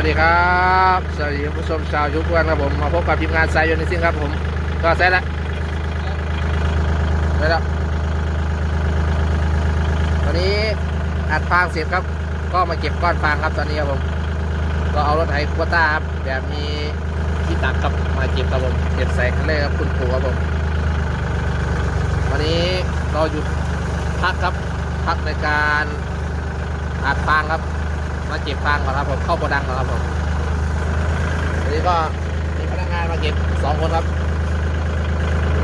วัสดีครับสวัสดีผู้ชมชาวยุควันครับผมมาพบกับทีมงานสายยนต์ในซิ่งครับผมก็เสร็จแล้วเสร็จแล้ววันนี้อัดฟางเสร็จครับ ก็มาเก็บก้อนฟางครับตอนนี้ครับผม ก็เอารถไถคูต้าครับแบบมีที่ตักครับมาเก็บครับผมเก็บใส่คันเร่ครับคุณปู่ครับผมวันนี้เราหยุดพักครับพักในการอัดฟางครับ มาเก็บฟางก่อนครับผมเข้าโกดังก่อนครับผมวันนี้ก็มีพนักงานมาเก็บสองคนครับ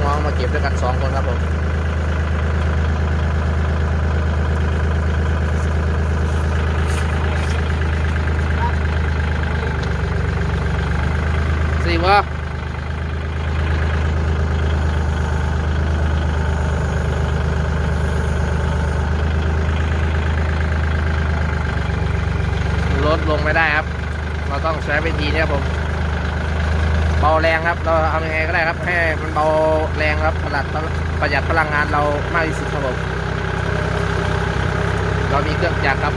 น้องมาเก็บด้วยกันสองคนครับผมสี่วะลดลงไม่ได้ครับ เราต้องใช้วิธีเนี้ยผม เบาแรงครับ เราเอายังไงก็ได้ครับ ให้มันเบาแรงครับประหยัดประหยัดพลังงานเรามากที่สุดครับผม เรามีเครื่องจักรครับ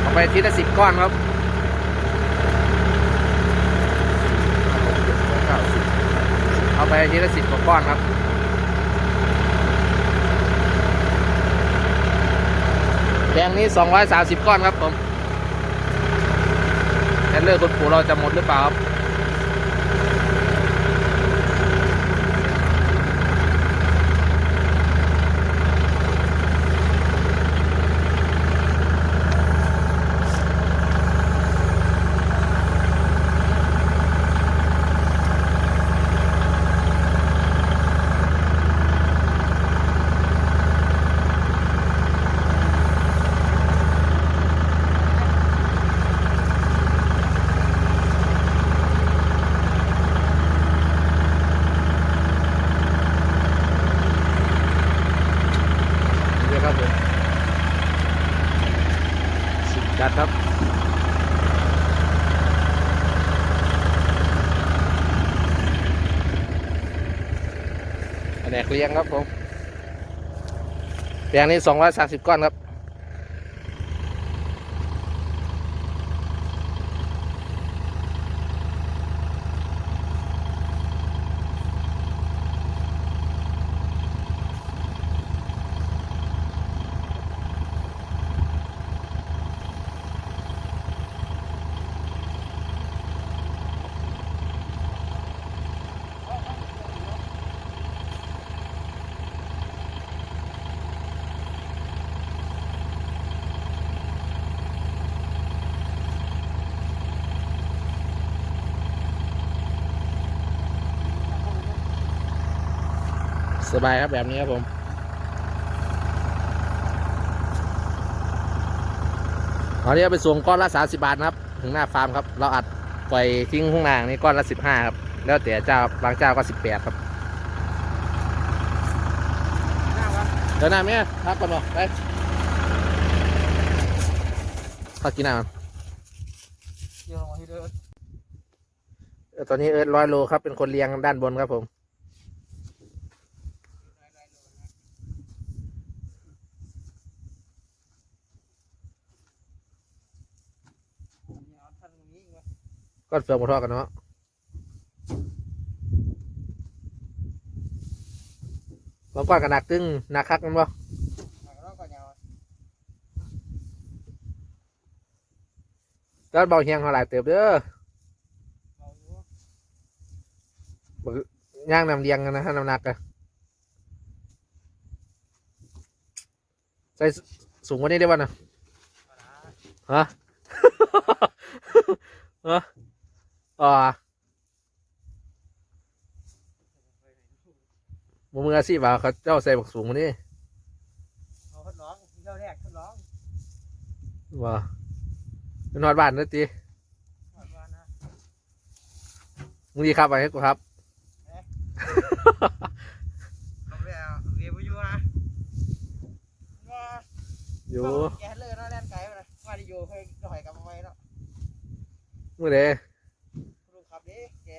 เอาไปทีละสิบก้อนครับเอาไปทีละสิบกว่าก้อนครับแดงนี้ 230 ก้อนครับผม เลอร์คุณปู่เราจะหมดหรือเปล่าครับ นี่ครับผมสุดจัดครับ แผ นกเลี้ยงครับผมแปลงนี้อยสามสิบก้อนครับ สบายครับแบบนี้ครับผมตอนนี้เอาไปส่งก้อนละสาสิบาทนะครับ ถึงหน้าฟาร์มครับ เราอัดปล่อยทิ้งข้างหน้านี่ก้อนละสิบห้าครับ แล้วแต่เจ้าบางเจ้าก็สิบแปดครับเดี๋ยวหน้าเมียพักก่อนเนาะไปพักกินน้ำก่อนเดี๋ยวลงมาที่เดิมเออตอนนี้เอิร์ธร้อยโลครับ เป็นคนเลี้ยงด้านบนครับผม เอาท่านตรงนี้อีกวะ ก้อนเฟืองมาทอดกันเนาะบางก้อนกันหนักตึงหนักคักมันบ่หากเราก่อนยาวแล้วเบาเฮียงเท่าไหร่เติบเด้อเราอยู่บักย่างนำเลียงกันนะถ้าน้ำหนักอะใส่สูงกว่านี้ได้ป่ะนะปลาร้าฮะฮะ อ๋อมือมืออาชีพอะเขาเจ้าใส่บักสูงกว่านี้เอาทดลองเที่ยวแรกทดลองว่าเป็นนอนบ้านนะตีหวานหวานนะมึงดีครับไปให้กูครับเอาไปเอาเรียบอยู่นะว่าอยู่แกเลยเนาะแล่นไกลไปนะว่าดิโยเคยหน่อยกลับมาไว้เนาะมือเด ลูกขับดิแก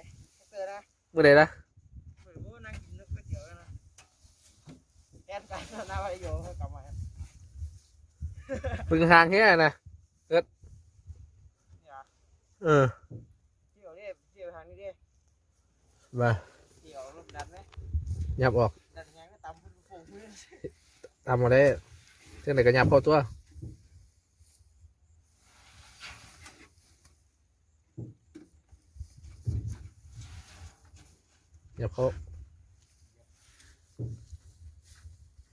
เตือนนะ มือเดนะเหมือนว่านั่งกินก๋วยเตี๋ยวนะแล่นไกลเนาะนะว่าดิโยเคยกลับมาพึ่งทางแค่นะเนี่ยเออเที่ยวเด้เที่ยวทางนี้เด้มาเที่ยวรถดันไหมยับออกดันยังก็ตำพุ่งพุ่งพื้นทำมาได้เท่าไหนก็ยับเข้าตัว ยับเข้า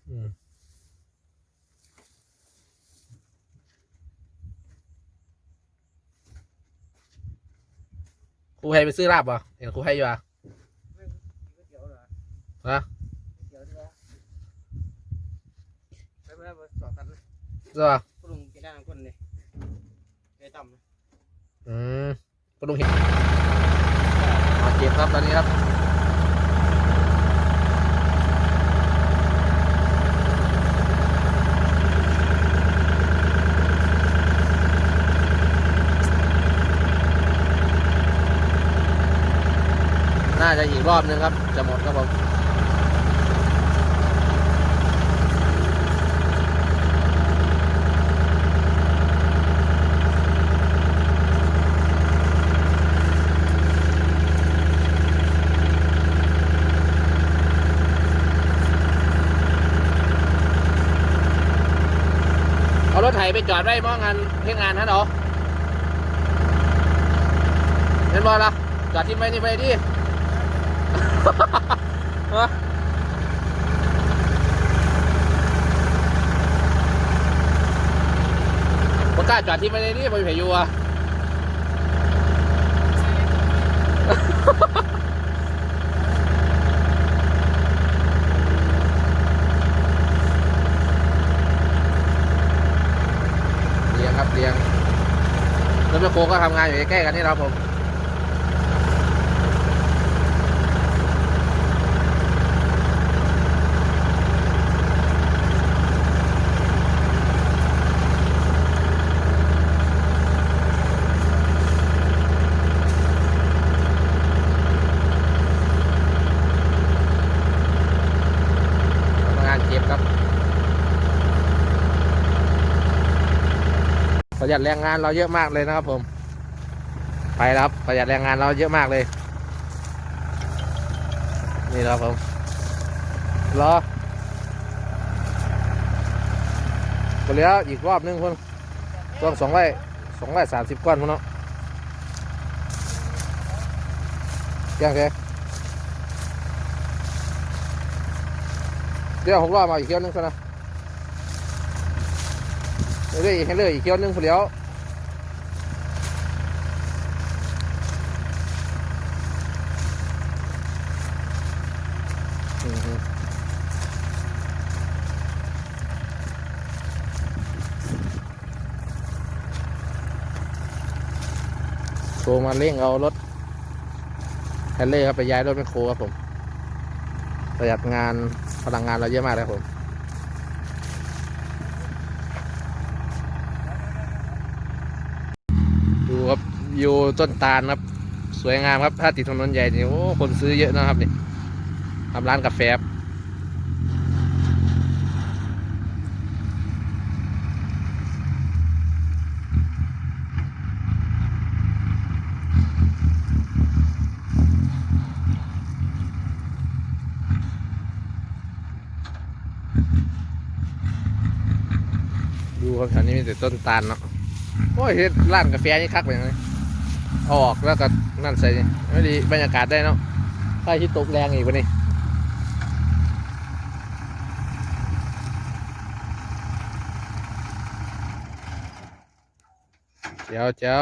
อืมครูให้ไปซื้อลาบป่ะเห็นครูให้อยู่อะก๋วยเตี๋ยวเหรอฮะก๋วยเตี๋ยวดีกว่าไปไปไปสอบกันนะใช่ป่ะคุณลุงกินได้ทั้งคนเลยเคยต่ำนะอืมก็ลุงเห็นมาเก็บครับตอนนี้ครับ น่าจะอีกรอบนึงครับ จะหมดครับผมเอารถไถไปจอดไว้มองงานเพ่งงานฮะเนาะเห็นบอลละจอดที่ไม่นี่ไปดิ ฮะบ่กล้าจอดที่ไม่ได้ดิบ่มีใครอยู่อะเรียงครับเรียงรถแมคโครก็ทำงานอยู่ใกล้ๆกันนี่ครับผม ทำงานเก็บครับ ประ หยัดแรงงานเราเยอะมากเลยนะครับผม ไปแล้วครับประหยัดแรงงานเราเยอะมากเลย นี่ครับผมรอไปแล้วอีกรอบนึงคนต้องสองร้อยสองร้อยสามสิบก้อนพนเนาะยังไงเดี๋ยวหกรอบมาอีกเที่ยวนึงคนนะ เรื่อยๆให้เรื่อยอีกเที่ยวนึงคนเดียวโทรมาเร่งเอารถแฮนเล่ครับไปย้ายรถเป็นโคครับผม ประหยัดงานพลังงานเราเยอะมากเลยครับผม ดู อยู่ต้นตาลครับ สวยงามครับ ถ้าติดถนนใหญ่นี่โอ้คนซื้อเยอะนะครับนี่ทำร้านกาแฟดูครับแถวนี้มีแต่ต้นตาลเนาะโอ้ยร้านกาแฟนี่คักไปยังไงเอา ออกแล้วก็นั่นใส่ไม่ดีบรรยากาศได้เนาะใครที่ตกแรงอีกวันนี้เจ้าเจ้า